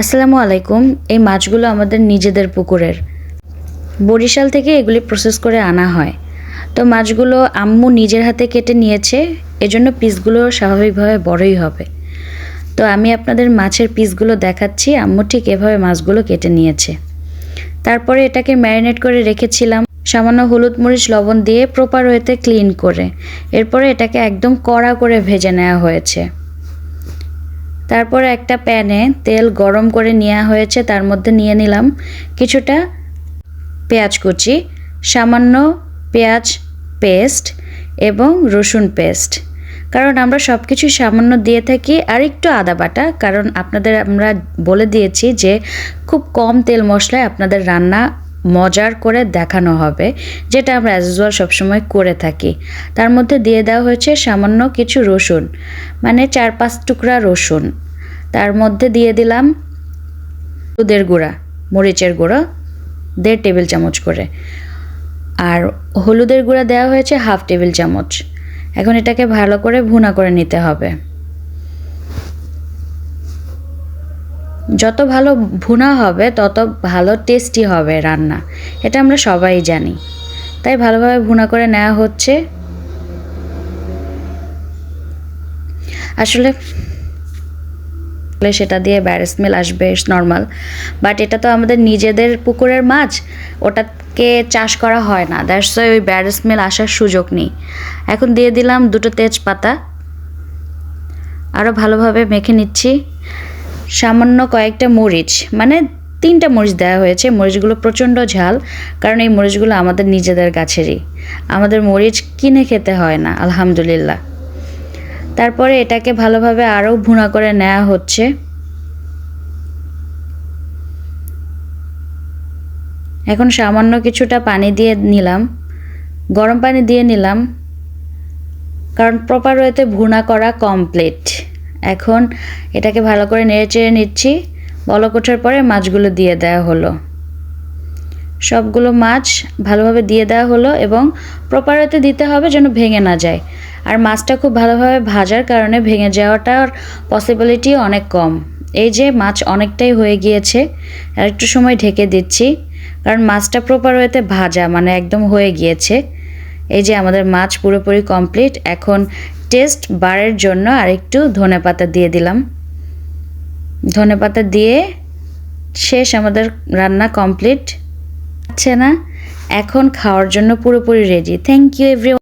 আসসালামু আলাইকুম। এই মাছগুলো আমাদের নিজেদের পুকুরের। বরিশাল থেকে এগুলি প্রসেস করে আনা হয়। তো মাছগুলো আম্মু নিজের হাতে কেটে নিয়েছে, এজন্য পিসগুলো স্বাভাবিকভাবে বড়ই হবে। তো আমি আপনাদের মাছের পিসগুলো দেখাচ্ছি, আম্মু ঠিক এভাবে মাছগুলো কেটে নিয়েছে। তারপরে এটাকে ম্যারিনেট করে রেখেছিলাম, সামান্য হলুদ মরিচ, লবণ দিয়ে প্রপার ওয়েতে ক্লিন করে। এরপরে এটাকে একদম কড়া করে ভেজে নেওয়া হয়েছে। তারপরে একটা প্যানে তেল গরম করে নেওয়া হয়েছে, তার মধ্যে নিয়ে নিলাম কিছুটা পেঁয়াজ কুচি, সামান্য পেঁয়াজ পেস্ট এবং রসুন পেস্ট। কারণ আমরা সব কিছু সামান্য দিয়ে থাকি, আর একটু আদা বাটা, কারণ আপনাদের আমরা বলে দিয়েছি যে খুব কম তেল মশলায় আপনাদের রান্না মজার করে দেখানো হবে, যেটা আমরা অ্যাজ ইউজুয়াল সবসময় করে থাকি। তার মধ্যে দিয়ে দেওয়া হয়েছে সামান্য কিছু রসুন মানে চার পাঁচ টুকরা রসুন। তার মধ্যে দিয়ে দিলাম দুধের গুঁড়া, মরিচের গুঁড়ো, দেড় টেবিল চামচ করে। আর হলুদের গুঁড়া দেওয়া হয়েছে হাফ টেবিল চামচ। এখন এটাকে ভালো করে ভুনা করে নিতে হবে। যত ভালো ভুনা হবে, তত ভালো টেস্টি হবে রান্না। এটা আমরা সবাই জানি। তাই ভালোভাবে ভুনা করে নেওয়া হচ্ছে। আসলে সেটা দিয়ে ব্যাড স্মেল আসবে নর্মাল বাট এটা তো আমাদের নিজেদের পুকুরের মাছ, ওটাকে চাষ করা হয় না। দ্যাটস ওই ব্যাড স্মেল আসার সুযোগ নেই। এখন দিয়ে দিলাম দুটো তেজপাতা। আরও ভালোভাবে মেখে নিচ্ছি। সামান্য কয়েকটা মরিচ মানে তিনটা মরিচ দেওয়া হয়েছে। মরিচগুলো প্রচণ্ড ঝাল, কারণ এই মরিচগুলো আমাদের নিজেদের গাছেরই। আমাদের মরিচ কিনে খেতে হয় না, আলহামদুলিল্লাহ। তারপরে এটাকে ভালোভাবে আরও ভুনা করে নেওয়া হচ্ছে। এখন সামান্য কিছুটা পানি দিয়ে নিলাম। গরম পানি দিয়ে নিলাম। কারণ প্রপার ওয়েতে ভুনা করা কমপ্লিট এখন এটাকে ভালো করে নেড়ে চেড়ে নিচ্ছি। বলক ওঠার পরে মাছগুলো দিয়ে দেওয়া হলো। সবগুলো মাছ ভালোভাবে দিয়ে দেওয়া হলো এবং প্রপার ওয়েতে দিতে হবে যেন ভেঙে না যায়। আর মাছটা খুব ভালোভাবে ভাজার কারণে ভেঙে যাওয়াটার পসিবিলিটি অনেক কম। এই যে মাছ অনেকটাই হয়ে গিয়েছে, আর একটু সময় ঢেকে দিচ্ছি, কারণ মাছটা প্রপার ওয়েতে ভাজা মানে একদম হয়ে গিয়েছে। এই যে আমাদের মাছ পুরোপুরি কমপ্লিট এখন টেস্ট বারের জন্য আরেকটু ধনে পাতা দিয়ে দিলাম। ধনে পাতা দিয়ে শেষ আমাদের রান্না কমপ্লিট আছে না, এখন খাওয়ার জন্য পুরোপুরি রেডি থ্যাংক ইউ এভরি